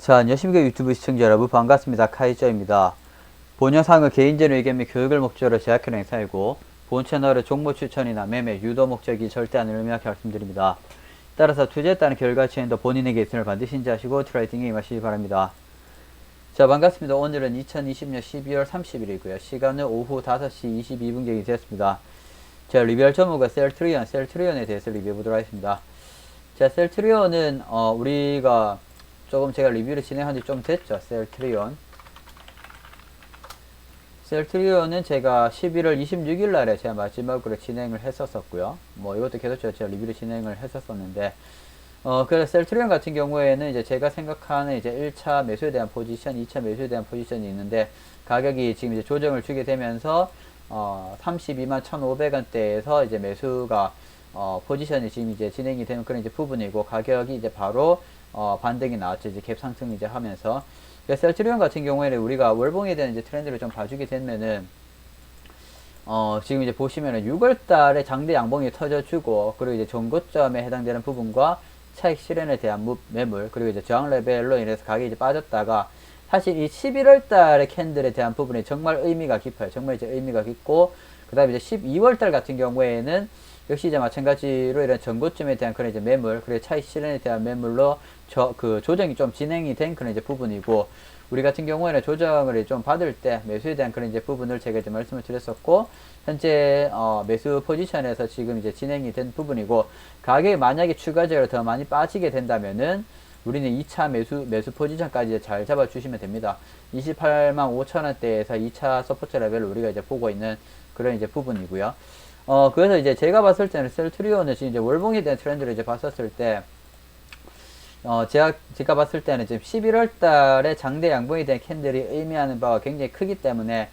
자, 안녕하십니까 유튜브 시청자 여러분 반갑습니다. 카이저입니다. 본 영상은 개인적인 의견 및 교육을 목적으로 제작한 행사이고 본 채널의 정보 추천이나 매매, 유도 목적이 절대 아니를 의미하게 말씀드립니다. 따라서 투자에 따른 결과치엔도 본인에게 있음을 반드시 인지하시고 트레이딩에 임하시기 바랍니다. 자 반갑습니다. 오늘은 2020년 12월 30일이고요. 시간은 오후 5시 22분경이 되었습니다. 자 리뷰할 종목은 셀트리온, 셀트리온에 대해서 리뷰해 보도록 하겠습니다. 자 셀트리온은 어, 우리가 조금 제가 리뷰를 진행한 지 좀 됐죠. 셀트리온. 셀트리온은 제가 11월 26일 날에 제가 마지막으로 진행을 했었었고요. 뭐 이것도 계속 제가 리뷰를 진행을 했었었는데 어, 그래서 셀트리온 같은 경우에는 이제 제가 생각하는 이제 1차 매수에 대한 포지션, 2차 매수에 대한 포지션이 있는데 가격이 지금 이제 조정을 주게 되면서 어, 32만 1,500원대에서 이제 매수가 어, 포지션이 지금 이제 진행이 되는 그런 이제 부분이고 가격이 이제 바로 어, 반등이 나왔죠. 이제 갭 상승 이제 하면서. 그래서 셀트리온 같은 경우에는 우리가 월봉에 대한 이제 트렌드를 좀 봐주게 되면은 어, 지금 이제 보시면은 6월 달에 장대 양봉이 터져주고, 그리고 이제 전고점에 해당되는 부분과 차익 실현에 대한 무, 매물, 그리고 이제 저항 레벨로 인해서 가격이 이제 빠졌다가, 사실 이 11월 달의 캔들에 대한 부분이 정말 의미가 깊어요. 정말 이제 의미가 깊고, 그 다음에 이제 12월 달 같은 경우에는 역시 이제 마찬가지로 이런 전고점에 대한 그런 이제 매물, 그리고 차익 실현에 대한 매물로 저, 그 조정이 좀 진행이 된 그런 이제 부분이고, 우리 같은 경우에는 조정을 좀 받을 때 매수에 대한 그런 이제 부분을 제가 이제 말씀을 드렸었고, 현재 어, 매수 포지션에서 지금 이제 진행이 된 부분이고, 가격이 만약에 추가적으로 더 많이 빠지게 된다면은, 우리는 2차 매수, 매수 포지션까지 잘 잡아주시면 됩니다. 28만 5천원대에서 2차 서포트 레벨을 우리가 이제 보고 있는 그런 이제 부분이고요. 어, 그래서 이제 제가 봤을 때는 셀트리온은 지금 이제 월봉에 대한 트렌드를 이제 봤었을 때, 어, 제가, 제가 봤을 때는 지금 11월 달에 장대 양봉에 대한 캔들이 의미하는 바가 굉장히 크기 때문에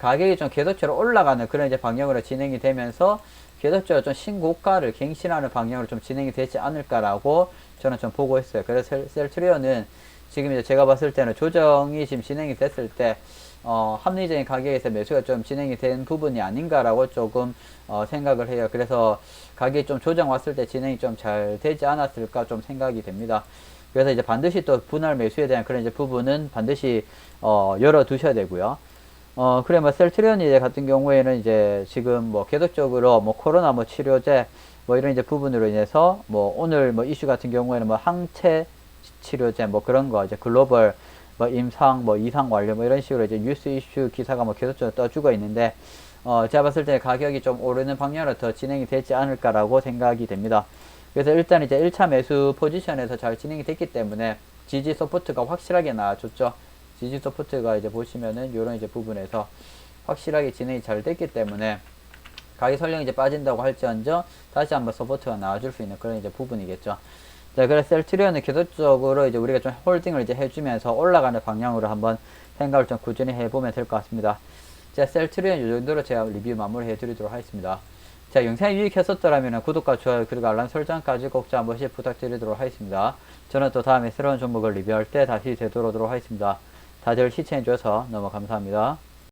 가격이 좀 계속적으로 올라가는 그런 이제 방향으로 진행이 되면서 계속적으로 좀 신고가를 갱신하는 방향으로 좀 진행이 되지 않을까라고 저는 좀 보고 있어요. 그래서 셀, 셀트리온은 지금 이제 제가 봤을 때는 조정이 지금 진행이 됐을 때 어, 합리적인 가격에서 매수가 좀 진행이 된 부분이 아닌가라고 조금 어, 생각을 해요. 그래서 가격이 좀 조정 왔을 때 진행이 좀 잘 되지 않았을까 좀 생각이 됩니다. 그래서 이제 반드시 또 분할 매수에 대한 그런 이제 부분은 반드시 어, 열어 두셔야 되고요. 어, 그래, 뭐, 셀트리온 이제 같은 경우에는 이제 지금 뭐 계속적으로 뭐 코로나 뭐 치료제 뭐 이런 이제 부분으로 인해서 뭐 오늘 뭐 이슈 같은 경우에는 뭐 항체 치료제 뭐 그런 거 이제 글로벌 뭐 임상 뭐 이상 완료 뭐 이런 식으로 이제 뉴스 이슈 기사가 뭐 계속적으로 떠주고 있는데 어 제가 봤을 때 가격이 좀 오르는 방향으로 더 진행이 되지 않을까라고 생각이 됩니다. 그래서 일단 이제 1차 매수 포지션에서 잘 진행이 됐기 때문에 지지 서포트가 확실하게 나와줬죠. 지지 서포트가 이제 보시면은 요런 이제 부분에서 확실하게 진행이 잘 됐기 때문에 가격 설령 이제 빠진다고 할지언정 다시 한번 서포트가 나와줄 수 있는 그런 이제 부분이겠죠. 자, 그래서 셀트리온은 계속적으로 이제 우리가 좀 홀딩을 이제 해주면서 올라가는 방향으로 한번 생각을 좀 꾸준히 해보면 될 것 같습니다. 자, 셀트리온 이 정도로 제가 리뷰 마무리 해드리도록 하겠습니다. 자, 영상이 유익했었더라면 구독과 좋아요 그리고 알람 설정까지 꼭한 번씩 부탁드리도록 하겠습니다. 저는 또 다음에 새로운 종목을 리뷰할 때 다시 되돌아오도록 하겠습니다. 다들 시청해주셔서 너무 감사합니다.